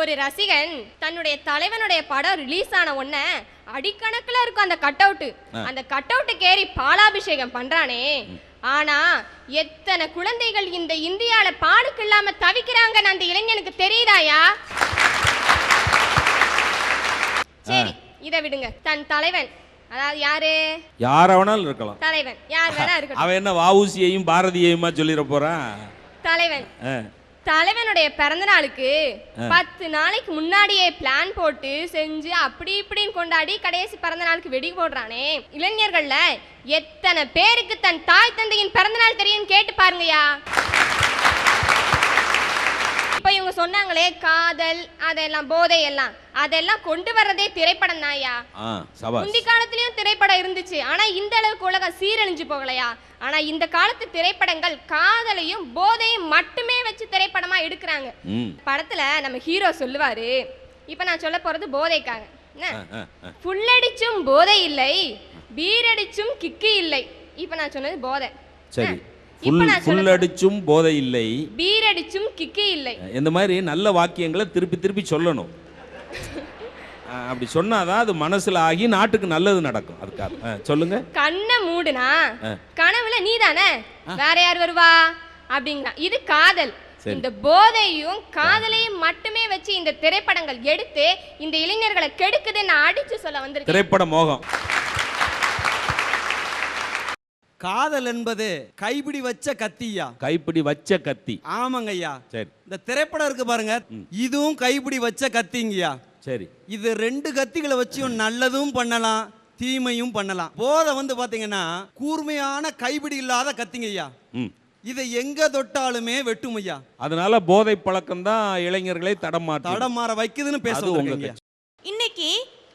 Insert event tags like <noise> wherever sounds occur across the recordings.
ஒரு ரசிகன் தன்னுடைய தலைவனுடைய படம் ரிலீஸ் ஆன உடனே அடிக்கணக்குல இருக்கும் அந்த கட் அவுட் அந்த கட் அவுட்டுக்கு ஏறி பாலாபிஷேகம் பண்றானே. ஆனா எத்தனை குழந்தைகள் இந்த இந்தியால பாடுக்கு இல்லாம தவிக்கிறாங்கன்னு அந்த இளைஞனுக்கு தெரியுதாயா? சரி இதை விடுங்க. தன் தலைவன். அதாவது யாரு? யார வேணாலும் இருக்கலாம். தலைவன். யார் வேணா இருக்கட்டும். அவன் என்ன வாவுசியையும் பாரதியையுமா சொல்லிட போறான்? தலைவன். தலைவனுடைய பிறந்த நாளுக்கு பத்து நாளைக்கு முன்னாடியே பிளான் போட்டு செஞ்சு அப்படி இப்படின்னு கொண்டாடி கடைசி பிறந்த நாளுக்கு வெடி போடுறானே. இளைஞர்கள்ல எத்தனை பேருக்கு தன் தாய் தந்தையின் பிறந்த நாள் தெரியும் கேட்டு பாருங்கயா இப்ப இவங்க சொன்னாங்களே காதல் அதெல்லாம் போதை எல்லாம் அதெல்லாம் கொண்டு வர்றதே திரைப்படம் தான்யா முந்தி காலத்துலயும் திரைப்படம் இருந்துச்சு. ஆனா இந்த அளவுக்கு உலகம் சீரழிஞ்சு போகலையா? ஆனா இந்த காலத்து திரைப்படங்கள் காதலையும் போதையும் மட்டுமே வச்சு திரைப்படமா எடுக்கிறாங்க. படத்துல நம்ம ஹீரோ சொல்லுவாரு இப்ப நான் சொல்ல போறது போதைக்காக. புல்லடிச்சும் போதை இல்லை பீர் அடிச்சும் கிக்கு இல்லை. இப்ப நான் சொன்னது போதை. சரி. இப்ப புல் நான் சொல்ல புல் அடிச்சும் போதை இல்லை. பீர் அடிச்சும் கிக்கு இல்லை. இந்த மாதிரி நல்ல வாக்கியங்களை திருப்பி திருப்பி சொல்லணும். <laughs> அப்படி சொன்னாதான் அது மனசுல ஆகி நாட்டுக்கு நல்லது நடக்கும். அதுக்காக சொல்லுங்க. கண்ணை மூடுனா. கனவுல நீதானே? வேற யார் வருவா? அப்படிங்களா. இது காதல். இந்த போதையும் காதலையும் மட்டுமே வச்சு இந்த திரைப்படங்கள் எடுத்து இந்த இளைஞர்களை கெடுக்குதுன்னு அடிச்சு சொல்ல வந்திருக்கேன். திரைப்பட மோகம். காதல் என்பது கைப்பிடி வச்ச கத்தியா? கைப்பிடி வச்ச கத்தி. ஆமாங்க ஐயா சரி. இந்த திரைப்படம் இருக்கு பாருங்க. இதுவும் கைப்பிடி வச்ச கத்திங்கய்யா. சரி. இது ரெண்டு கத்திகளை வச்சும் நல்லதும் பண்ணலாம் தீமையும் பண்ணலாம். போதை வந்து பாத்தீங்கன்னா கூர்மையான கைப்பிடி இல்லாத கத்திங்கய்யா. இதை எங்க தொட்டாலுமே வெட்டும் ஐயா அதனால போதை பழக்கம் தான் இளைஞர்களை தடம் மாற வைக்குதுன்னு பேச அது உங்க வந்திருக்கேங்க ஐயா. இன்னைக்கு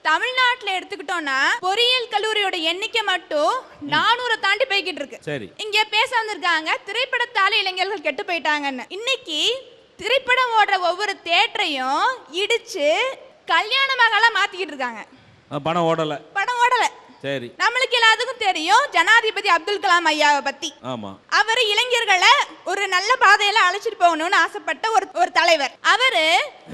தமிழ்நாட்டுல எடுத்துக்கிட்டோம்னா பொறியியல் கல்லூரியோட எண்ணிக்கை மட்டும் நானூறை தாண்டி போய்கிட்டு இருக்கு. சரி. இங்க பேச வந்திருக்காங்க திரைப்படத்தால இளைஞர்கள் கெட்டு போயிட்டாங்கன்னு. இன்னைக்கு திரைப்படம் ஓடுற ஒவ்வொரு தேட்டரையும் இடிச்சு கல்யாண மகளா மாத்திக்கிட்டு இருக்காங்க. பணம் ஓடல. படம் ஓடல. சரி. நம்மளுக்கு எல்லாத்துக்கும் தெரியும் ஜனாதிபதி அப்துல் கலாம் ஐயாவை பத்தி. ஆமா. அவர் இளைஞர்களை ஒரு நல்ல பாதையில அழைச்சிட்டு போகணும்னு ஆசைப்பட்ட ஒரு ஒரு தலைவர். அவரு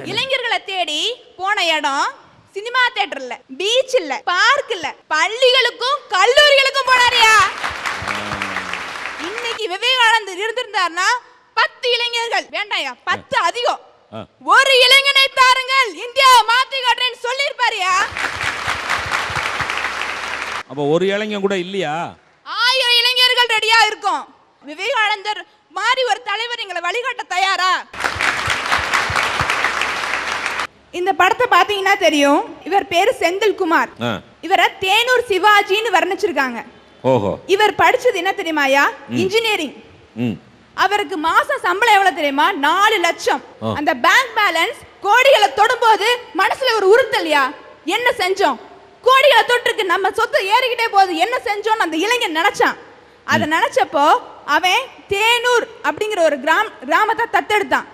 இளைஞர்களை தேடி போன இடம் சினிமா தியேட்டர் இல்ல பீச் இல்ல பார்க் இல்ல பள்ளிகளுக்கும் கல்லூரிகளுக்கும் போனாரியா இன்னைக்கு விவேகானந்தர் இருந்திருந்தாருன்னா பத்து இளைஞர்கள் வேண்டாயா பத்து அதிகம். ஒரு இளைஞனை தாருங்கள் இந்தியாவை மாத்தி காட்டுறேன்னு சொல்லியிருப்பாருயா? அப்ப ஒரு இளைஞன் கூட இல்லையா? ஆயிரம் இளைஞர்கள் ரெடியா இருக்கும். விவேகானந்தர் மாதிரி ஒரு தலைவர் எங்களை வழிகாட்ட தயாரா? இந்த படத்தை பாத்தீங்கன்னா தெரியும். இவர் பேரு செந்தில்குமார். இவரை தேனூர் சிவாஜின்னு வர்ணிச்சிருக்காங்க. ஓஹோ. இவர் படிச்சது என்ன தெரியுமாயா இன்ஜினியரிங். அவருக்கு மாசம் சம்பளம் எவ்வளவு தெரியுமா? நாலு லட்சம். அந்த பேங்க் பேலன்ஸ் கோடிகளை தொடும்போது மனசுல ஒரு உறுத்தலையா என்ன செஞ்சோம்? கோடிகளை தொட்டிருக்கு. நம்ம சொத்து ஏறிக்கிட்டே போகுது. என்ன செஞ்சோம்னு அந்த இளைஞன் நினைச்சான். அதை நினைச்சப்போ அவன் தேனூர் அப்படிங்கிற ஒரு கிராம் கிராமத்தை தத்தெடுத்தான்.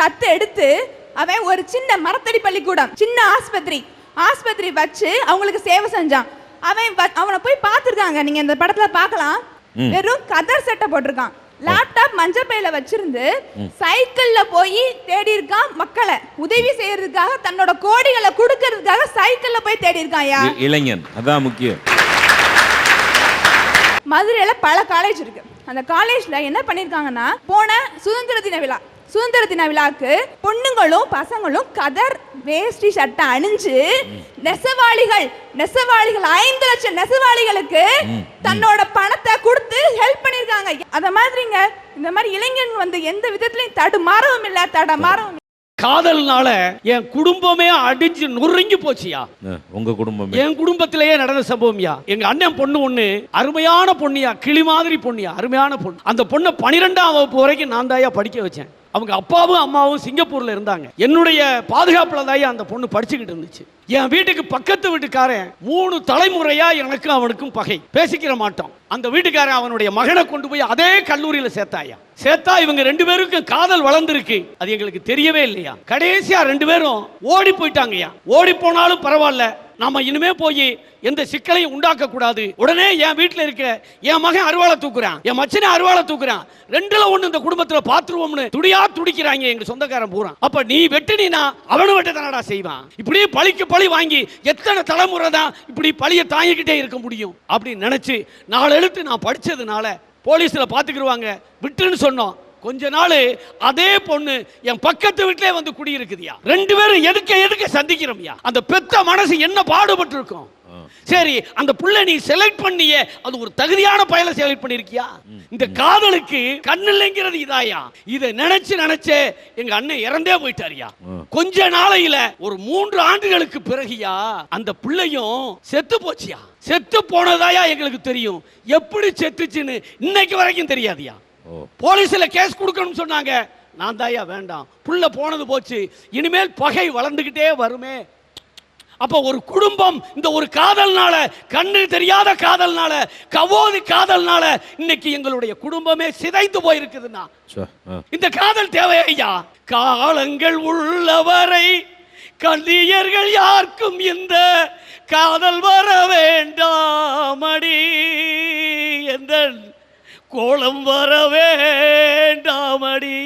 தத்து எடுத்து அவன் ஒரு சின்ன மரத்தடி பள்ளிக்கூடம் சின்ன ஆஸ்பத்திரி. ஆஸ்பத்திரி வச்சு அவங்களுக்கு சேவை செஞ்சான். அவன் அவனை போய் பார்த்துருக்காங்க. நீங்க இந்த படத்துல பார்க்கலாம். வெறும் கதர் சட்டை போட்டிருக்கான். லேப்டாப் மஞ்சள் பையில வச்சிருந்து சைக்கிள்ல போய் தேடி இருக்கான் மக்களை. உதவி செய்யறதுக்காக தன்னோட கோடிகளை கொடுக்கறதுக்காக சைக்கிள்ல போய் தேடி இருக்கான்யா இ- இளைஞன். அதான் முக்கியம். மதுரையில பல காலேஜ் இருக்கு. அந்த காலேஜ்ல என்ன பண்ணிருக்காங்கன்னா போன சுதந்திர தின விழா. சுதந்திர தின விழாக்கு பொண்ணுங்களும் பசங்களும் கதர் வேஷ்டி சட்டை அணிஞ்சு நெசவாளிகள் நெசவாளிகள் ஐந்து லட்சம் நெசவாளிகளுக்கு தன்னோட பணத்தை கொடுத்து ஹெல்ப் பண்ணிருக்காங்க அத மாதிரிங்க இந்த மாதிரி இளைஞன் வந்து எந்த விதத்திலையும் தடுமாறவும் இல்ல தடமாறவும். காதல்னால என் குடும்பமே அடிச்சு நொறுங்கி போச்சுயா? உங்க குடும்பமே. என் குடும்பத்திலேயே நடந்த சம்பவம்யா? எங்க அண்ணன் பொண்ணு ஒண்ணு அருமையான பொண்ணுயா கிளி மாதிரி பொண்ணுயா அருமையான பொண்ணு. அந்த பொண்ணை பனிரெண்டாம் வகுப்பு வரைக்கும் நான் தாயா படிக்க வச்சேன். அவங்க அப்பாவும் அம்மாவும் சிங்கப்பூரில் இருந்தாங்க. என்னுடைய பாதுகாப்பில் தான் அந்த பொண்ணு படிச்சுக்கிட்டு இருந்துச்சு. என் வீட்டுக்கு பக்கத்து வீட்டுக்காரன் மூணு தலைமுறையா எனக்கும் அவனுக்கும் பகை. பேசிக்கிற மாட்டோம். அந்த வீட்டுக்காரன் அவனுடைய மகனை கொண்டு போய் அதே கல்லூரியில சேர்த்தாயா. சேர்த்தா இவங்க ரெண்டு பேருக்கும் காதல் வளர்ந்துருக்கு. அது எங்களுக்கு தெரியவே இல்லையா? கடைசியா ரெண்டு பேரும் ஓடி போயிட்டாங்கய்யா. ஓடி போனாலும் பரவாயில்ல. நாம இனிமே போய் எந்த சிக்கலையும் உண்டாக்க கூடாது. உடனே என் வீட்டில் இருக்க என் மகன் அருவாளை தூக்குறான். என் மச்சனை அருவாளை தூக்குறான். ரெண்டுல ஒண்ணு இந்த குடும்பத்துல பாத்துருவோம்னு துடியா துடிக்கிறாங்க எங்க சொந்தக்காரன் பூரா. அப்ப நீ வெட்டினா அவனு வெட்ட தானடா செய்வான். இப்படி பழிக்கு பழி வாங்கி எத்தனை தலைமுறை தான் இப்படி பழிய தாங்கிக்கிட்டே இருக்க முடியும் அப்படின்னு நினைச்சு நாலு எழுத்து நான் படிச்சதுனால போலீஸில் பார்த்துக்கிடுவாங்க விட்டுன்னு சொன்னோம். கொஞ்ச நாள் அதே பொண்ணு என் பக்கத்து வீட்டிலே வந்து குடியிருக்குதுயா. ரெண்டு பேரும் எதுக்க எதுக்க சந்திக்கிறோம்யா. அந்த பெத்த மனசு என்ன பாடுபட்டு இருக்கும் சரி அந்த புள்ள நீ செலக்ட் பண்ணியே அது ஒரு தகுதியான பயலை செலக்ட் பண்ணிருக்கியா இந்த காதலுக்கு கண்ணில்லைங்கிறது இதாயா. இதை நினைச்சு நினைச்சே எங்க அண்ணன் இறந்தே போயிட்டாருயா. கொஞ்ச நாளையில ஒரு மூன்று ஆண்டுகளுக்கு பிறகுயா அந்த பிள்ளையும் செத்து போச்சியா. செத்து போனதாயா எங்களுக்கு தெரியும். எப்படி செத்துச்சுன்னு இன்னைக்கு வரைக்கும் தெரியாதுயா. போலீஸ்ல கேஸ் கொடுக்கணும்னு சொன்னாங்க. நான் தாயா வேண்டாம். புள்ள போனது போச்சு. இனிமேல் பகை வளர்ந்துகிட்டே வருமே. அப்ப ஒரு குடும்பம் இந்த ஒரு காதல்னால கண்ணு தெரியாத காதல்னால கவோதி காதல்னால இன்னைக்கு எங்களுடைய குடும்பமே சிதைந்து போயிருக்குதுன்னா. இந்த காதல் தேவையா காலங்கள் உள்ளவரை கண்ணியர்கள் யாருக்கும் இந்த காதல் வர வேண்டாமடி. எந்த கோலம் வர வேண்டாமடி.